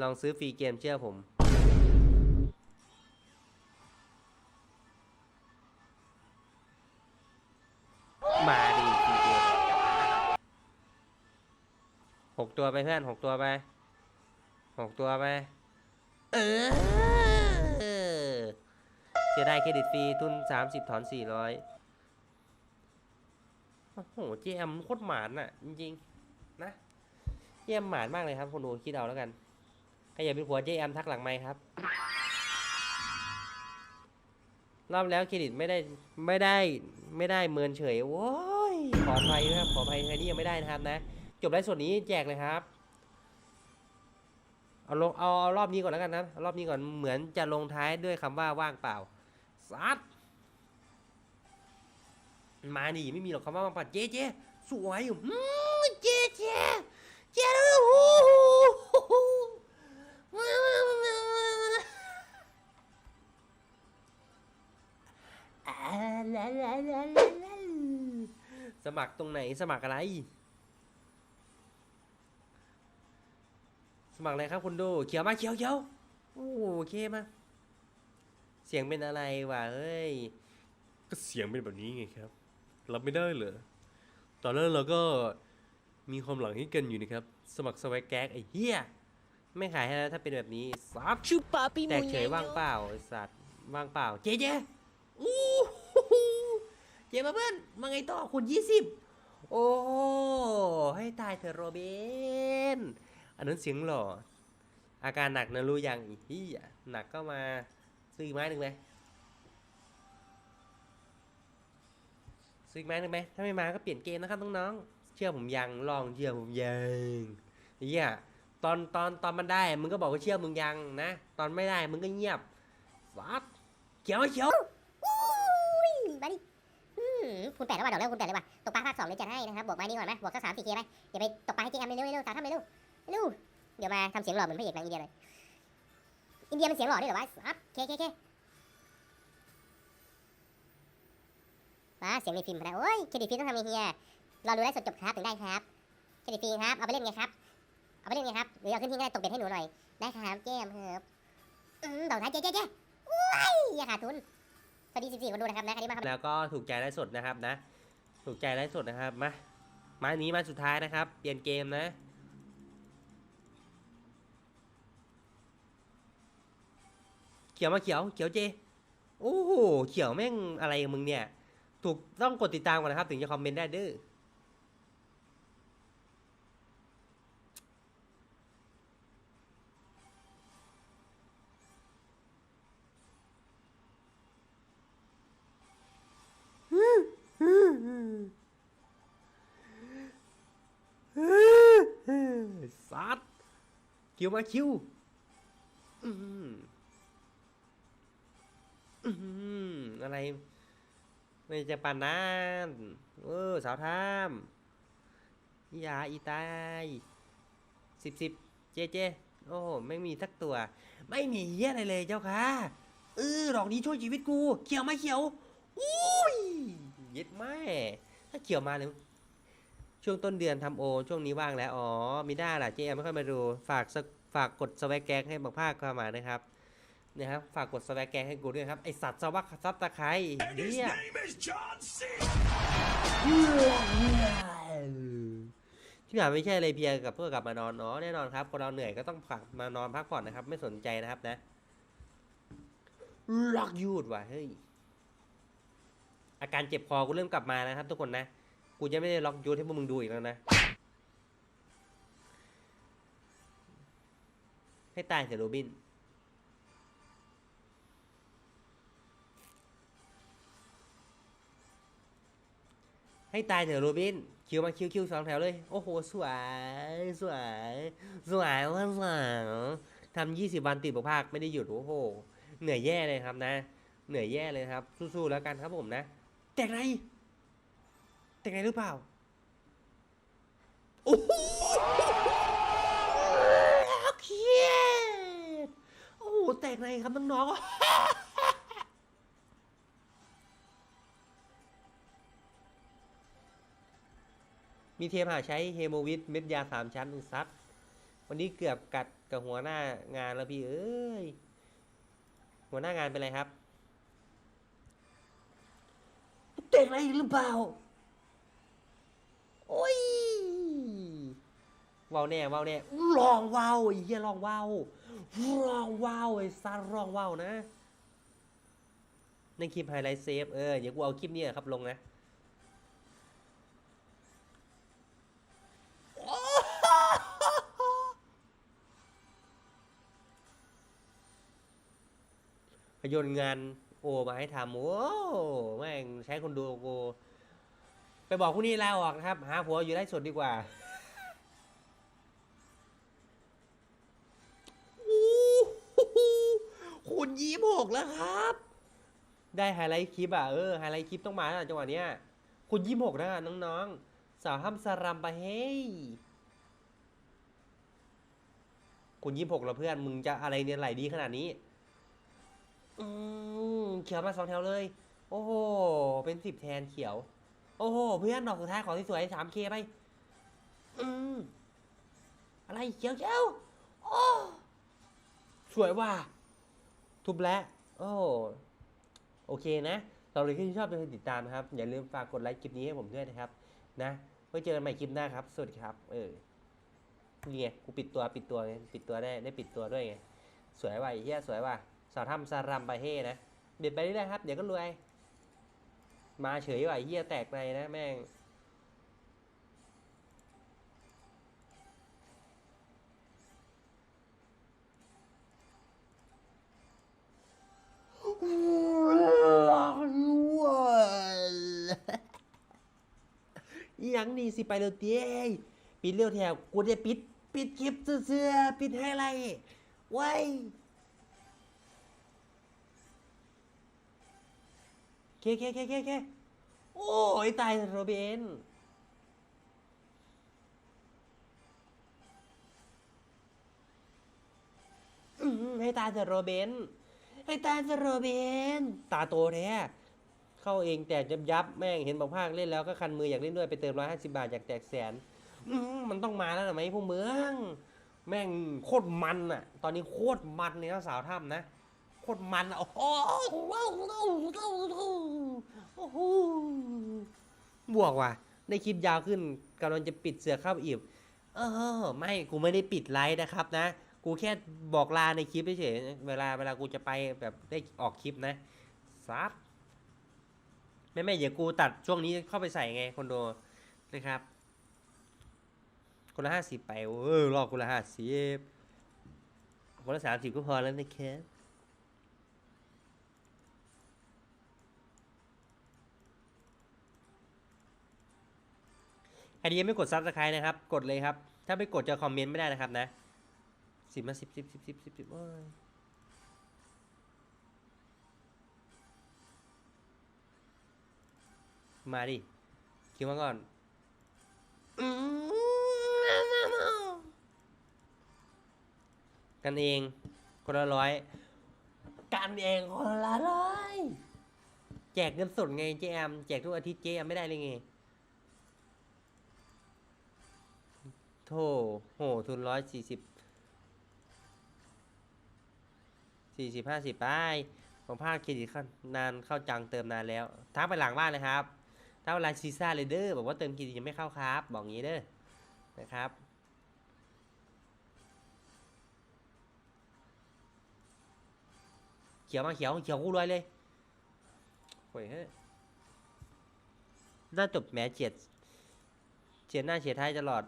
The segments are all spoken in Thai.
ลองซื้อฟรีเกมเชื่อผม มาดิฟรีเกมหกตัวไปเพื่อนหกตัวไปหกตัวไป เออจะได้เครดิตฟรีทุนสามสิบถอนสี่ร้อยโอ้โหเจมโคตรหมานอะ จริง ๆ นะเจมหมานมากเลยครับคนดูคิดเอาแล้วกัน ใครอยากเป็นผัวเจแอมทักหลังไมค์ครับ รอบแล้วเครดิตไม่ได้ไม่ได้ไม่ได้เมินเฉยโว้ยขออภัยด้วยครับขออภัยใครที่ยังไม่ได้นะครับนะ จบไลฟ์สดนี้แจกเลยครับ เอาลงเอาเอารอบนี้ก่อนแล้วกันนะรอบนี้ก่อนเหมือนจะลงท้ายด้วยคำว่าว่างเปล่าซัดมาดิไม่มีหรอกคำว่าว่างเปล่าเจ๊เจ๊สวยอยู่อืมเจ๊เจ๊เจ๊ดูโอ้ มัครตรงไหนสมัครอะไร สมัครอะไรครับคุณดูเขียวมาเขียวเขียวโอ้โอเคมาเสียงเป็นอะไรวะเฮ้ย ก็เสียงเป็นแบบนี้ไงครับ รับไม่ได้เหรอ ตอนนั้นเราก็มีความหลังให้กันอยู่นะครับ สมัครสวักแก๊กไอ้เฮียไม่ขายให้แล้วถ้าเป็นแบบนี้ซับ Chu papi แตกเฉย muñeño. ว่างเปล่าไอ้สัตว์ว่างเปล่า เจ๊เจ๊อู้หู เจ๊มาเพื่อนมาไงต่อคุณยี่สิบโอ้ให้ตายเถอะโรเบนอันนั้นเสียงหล่อ อาการหนักนะรู้ยังอีที่หนักก็มาซื้อไม้หนึ่งไหมซื้อไม้หนึ่งไหมถ้าไม่มาก็เปลี่ยนเกมนะครับน้องๆเชื่อผมยังลองเชื่อผมยังเฮียตอนตอนตอนมันได้มึงก็บอกว่าเชื่อมึงยังนะ ตอนไม่ได้มึงก็เงียบฟัดเขียวเขียวอุ้ยมา คุณแปดแล้วว่ะดอกแล้วคุณแปดเลยว่ะตกปลาภาคสองเลยจัดให้นะครับบอกมานี่ก่อนไหมบอกสักสามสี่เคไหมอย่าไปตกปลาให้เจ๊ทำเร็วเร็วๆสาวทำเร็วๆเร็วเดี๋ยวมาทำเสียงหล่อเหมือนพระเอกหนังอินเดียเลยอินเดียมันเสียงหล่อด้วยเหรอวะครับเคเคเคมาเสียงในฟิล์มนะโอ้ยเครดิตฟิล์มต้องทำไงเฮียรอดูได้สดจบครับถึงได้ครับเครดิตฟิล์มครับเอาไปเล่นไงครับเอาไปเล่นไงครับหรือเอาขึ้นทิ้งก็ได้ตกเบ็ดให้หนูหน่อยได้ครับเจ๊มครับอืมดอกท้ายเจ๊เจ๊เจ๊โอ้ยอย่าขาดทุน สวัสดี14คนดูนะครับนะใครที่มาครับแล้วก็ถูกใจไลฟ์สดนะครับนะ ถูกใจไลฟ์สดนะครับมาไม้นี้มาสุดท้ายนะครับ เปลี่ยนเกมนะเขียวมาเขียวเขียวเจ โอ้โหเขียวแม่งอะไรมึงเนี่ย ถูกต้องกดติดตามก่อนนะครับ ถึงจะคอมเมนต์ได้เด้อ ซัด คิวมาคิวอืมอืมอะไร ไม่จะปานนั้นเออ สาวทามยาอีตายสิบสิบเจเจโอ้ไม่มีสักตัว ไม่มีเหี้ยอะไรเลยเจ้าค่ะเออดอกนี้ช่วยชีวิตกู เขียวไมาเขียว อุ้ยเย็ดแม่ถ้าเขียวมาเลย ช่วงต้นเดือนทำโอ ช่วงนี้ว่างแล้ว อ๋อมีด้าล่ะเจมไม่ค่อยมาดู ฝากฝากกดสวักแกงให้บักภาคเข้ามานะครับนะครับฝากกดสวักแกงให้กูด้วยครับ ไอสัตว์สวักซับตะไคร้เนี่ยที่ผ่านไม่ใช่อะไรเพียงกับเพื่อกลับมานอนเนาะแน่นอนครับคนเราเหนื่อยก็ต้องพักมานอนพักผ่อนนะครับ ไม่สนใจนะครับนะล็อกยูดว่ะเฮ้ยอาการเจ็บคอกูเริ่มกลับมานะครับ ทุกคนนะ กูจะไม่ได้ล็อกยูดให้พวกมึงดูอีกแล้วนะ ให้ตายเถอะโรบิน ให้ตายเถอะโรบิน คิวมาคิวคิวสองแถวเลย โอ้โห สวย สวย สวยมาสวยทำยี่สิบวันติดบภาคไม่ได้หยุดโอ้โห เหนื่อยแย่เลยครับนะ เหนื่อยแย่เลยครับ สู้ๆแล้วกันครับผมนะ แตกไห นแตกไหนหรือเปล่าโอ้โหเครียดโอ้โหแตกไหนครับน้องๆมีเทพหาใช้เฮโมวิทเม็ดยาสามชั้นซัดวันนี้เกือบกัดกับหัวหน้างานแล้วพี่เอ้ย หัวหน้างานเป็นไรครับเตะอะไรหรือเปล่า โอ้ยว้าวแน่ว้าวแน่ลองว้าวไอ้เหี้ยลองว้าวลองว้าวไอ้ซาลองว้าวนะในคลิปไฮไลท์เซฟเออเดี๋ยวกูเอาคลิปนี้ครับลงนะพยนต์งานโอมาให้ทำโอ้แม่งใช้คนดูโอไป บอกผู้นี้ลาออกนะครับ หาผัวอยู่ได้สดดีกว่าคุณยี่หกแล้วครับ ได้ไฮไลท์คลิปอะเออไฮไลท์คลิปต้องมาแล้วจังหวะเนี้ยคุณยี่หกนะน้องๆ สาวห้ามสรัมไปะเฮ้ยคุณยี่หกแล้วเพื่อนมึงจะอะไรเนี่ยไหลดีขนาดนี้ อืมเขียวมาสองแถวเลย โอ้โหเป็นสิบแทนเขียว โอ้โห เพื่อนดอกสุดท้ายของที่สวยสามเคไป อืม อะไรเขียวเขียวโอ้สวยว่ะทุบแล้ว โอ้ โอเคนะเราเลยที่ชอบเป็นติดตามนะครับ อย่าลืมฝากกดไลค์คลิปนี้ให้ผมด้วยนะครับ นะ ไว้เจอกันใหม่คลิปหน้าครับ สวัสดีครับ เออนี่ไง กูปิดตัวปิดตัวไง ปิดตัวได้ ได้ปิดตัวด้วยไง สวยว่ะเฮียสวยว่ะสาวทำซารัมไปเฮ่นะ เด็ดไปเรื่อยครับ เดี๋ยวก็รวย มาเฉยว่ะไอ้เฮียแตกในนะแม่งหยังนี่สิไปเร็วเตี้ยปิดเร็วแถวกูจะปิด ปิดคลิปเสื้อปิดให้ไรไว้ เคเคเคเคเคโอ้ยตายโรเบนให้ตายเถอะโรเบนให้ตายเถอะโรเบนตาโตแท้เข้าเองแต่ยับยับแม่งเห็นบอกภาคเล่นแล้วก็คันมืออยากเล่นด้วยไปเติมร้อยห้าสิบาทอยากแจกแสนมันต้องมาแล้วนะไหมพวกเมือง แม่งโคตรมันอะตอนนี้โคตรมันเลยนะสาวถ้ำนะ โคตรมันอะโอ้โหโอ้โหบวกว่ะได้คลิปยาวขึ้นกำลังจะปิดเสือเข้าอีบเออ ไม่กูไม่ได้ปิดไลฟ์นะครับนะ กูแค่บอกลาในคลิปเฉยเวลาเวลากูจะไปแบบได้ออกคลิปนะซับไม่ไม่เดี๋ยวกูตัดช่วงนี้เข้าไปใส่ไงคนโดนะครับ คนละห้าสิบไปเออรอบคนละห้าสิบคนละสามสิบก็พอแล้วนะครับ ครที่ยังไม่กดซับสไครต์นะครับ กดเลยครับ ถ้าไม่กดจะคอมเมนต์ไม่ได้นะครับนะสิบมาสิบสิบสิบสิบสิบสิบโอ้ยมาดิ คิดมาก่อน กันเอง คนละร้อย กันเองคนละร้อย แจกเงินสดไงเจแอม แจกทุกอาทิตย์เจแอมไม่ได้เลยไง โธ่โหทุนร้อยสี่สิบสี่สิบห้าสิบไปของภาคเครดิตเข้านานเข้าจังเติมนานแล้วทักไปหลังบ้านเลยครับถ้าเวลาซีซ่าเลยเด้อบอกว่าเติมเครดิตยังไม่เข้าครับ บอกงี้เด้อนะครับเขียวมาเขียวเขียวกูรวยเลยโอ้ยเฮ้ยน่าตบแม้เฉียดเฉียดหน้าเฉียดท้ายตลอด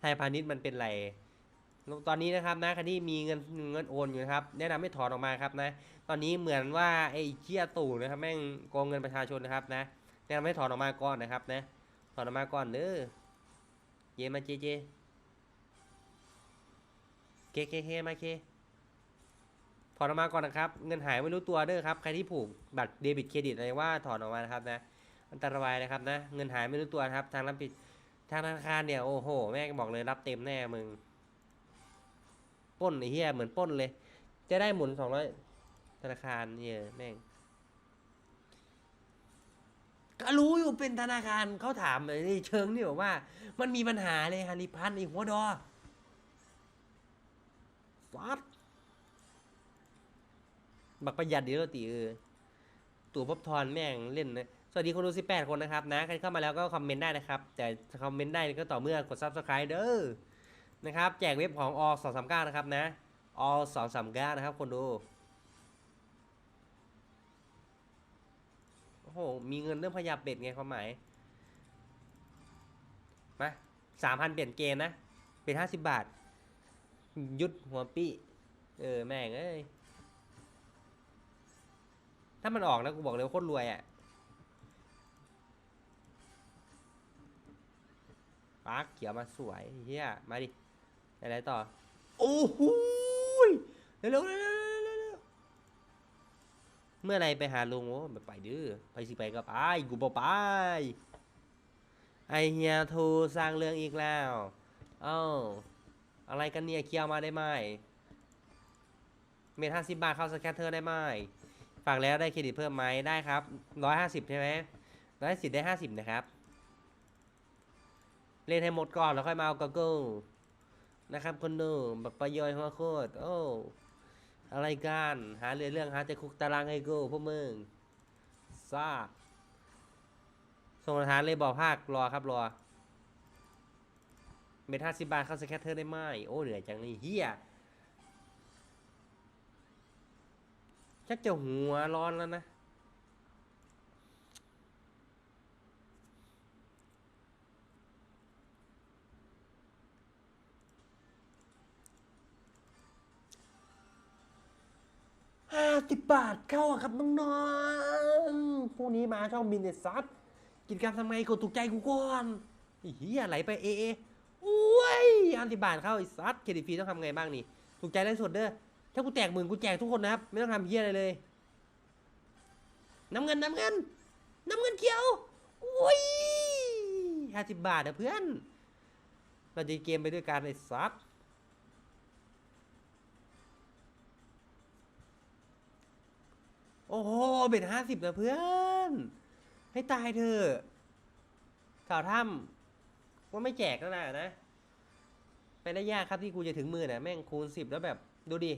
ไทยพาณิชย์มันเป็นไร ตอนนี้นะครับนะใครที่มีเงินเงินโอนอยู่นะครับ แนะนำให้ถอนออกมาครับนะ ตอนนี้เหมือนว่าไอ้เชี่ยตู่นะครับแม่งโกงเงินประชาชนนะครับนะ แนะนำให้ถอนออกมาก่อนนะครับนะ ถอนออกมาก่อนเด้อ เยมาเจเจ เคเคเคมาเคถอนออกมาก่อนนะครับ เงินหายไม่รู้ตัวเด้อครับ ใครที่ผูกบัตรเดบิตเครดิตอะไรว่าถอนออกมานะครับนะ อันตรายนะครับนะ เงินหายไม่รู้ตัวครับ ทางรับผิด ธนาคารเนี่ยโอ้โห แม่งบอกเลยรับเต็มแน่มึงป้นไอ้เหี้ยเหมือนป้นเลย จะได้หมุนสองร้อยธนาคารเนี่ยแม่งก็รู้อยู่เป็นธนาคารเขาถามเลยนี่เชิงนี่บอกว่า มันมีปัญหาเลยฮาริพันธ์ไอ้หัวดอฟัดบักประหยัดดีแล้วตีเออตู่พบทอนแม่งเล่นนะ สวัสดีคนดู 18 คนนะครับนะ ใครเข้ามาแล้วก็คอมเมนต์ได้นะครับ แต่คอมเมนต์ได้ก็ต่อเมื่อกด subscribe เด้อ นะครับ แจกเว็บของอ239นะครับนะ อ239นะครับ คนดู โอ้โห มีเงินเรื่องพยับเบ็ดไงความหมาย มาสามพันเปลี่ยนเกมนะ เป็นห้าสิบบาท ยุดหัวปี้ เออ แม่งเอ้ย ถ้ามันออกนะกูบอกเลยโคตรรวยอะ่ะ ปาร์คเขียวมาสวยเฮียมาดิอะไรต่อ โอ้โหเร็วเร็วเร็วเร็วเมื่อไรไปหาลุงโอ้ไปดื้อไปสิไปก็ไปกูบอกไป ไอเฮียทรสร้างเรื่องอีกแล้ว เอ้าอะไรกันเนี่ยเคียร์มาได้ไหมเมทห้าสิบบาทเข้าสแคตเตอร์ได้ไหมฝากแล้วได้เครดิตเพิ่มไหมได้ครับร้อยห้าสิบใช่ไหมร้อยสิบได้ห้าสิบนะครับ เล่นให้หมดก่อนแล้วค่อยมาเอาก o เกิลนะครับคนดูแบบประยชน์หัวโคตรโอ้อะไรกันหาเรื่องเรื่องหาแต่คุกตารางให้กูพวกมึงซาส่งหลักฐานเลยบอกภาครอครับรอเมทห้าสิบบาทเข้าสแคตเตอร์ได้ไหมโอ้เหนื่อยจังเลยเฮียชักจะหัวร้อนแล้วนะ ห้าสิบาทเข้าอะครับน้องๆพวกนี้มาชองบินเนซัสกิจกรรมทำไงกดถูกใจกูก่อนไอ้เฮียไหลไปเอเอโอ้ยห้าสิบบาทเข้าไอ้ซัสเครดิตฟรีต้องทำไงบ้างนี่ ถูกใจได้สดเด้อ ถ้ากูแจกหมื่นกูแจกทุกคนนะครับ ไม่ต้องทำเฮียอะไรเลย น้ำเงินน้ำเงิน น้ำเงินเขียวโอ้ยห้าสิบบาทนะเพื่อน เราจะเกมไปด้วยกันไอ้ซัส อ้โหเบ็ดห้าสิบนะเพื่อน ให้ตายเถอะสาวถ้ำว่าไม่แจกแล้วนะนะ ไปได้ยากครับที่กูจะถึงมือนะแม่งคูณสิบแล้วแบบ ดูดิ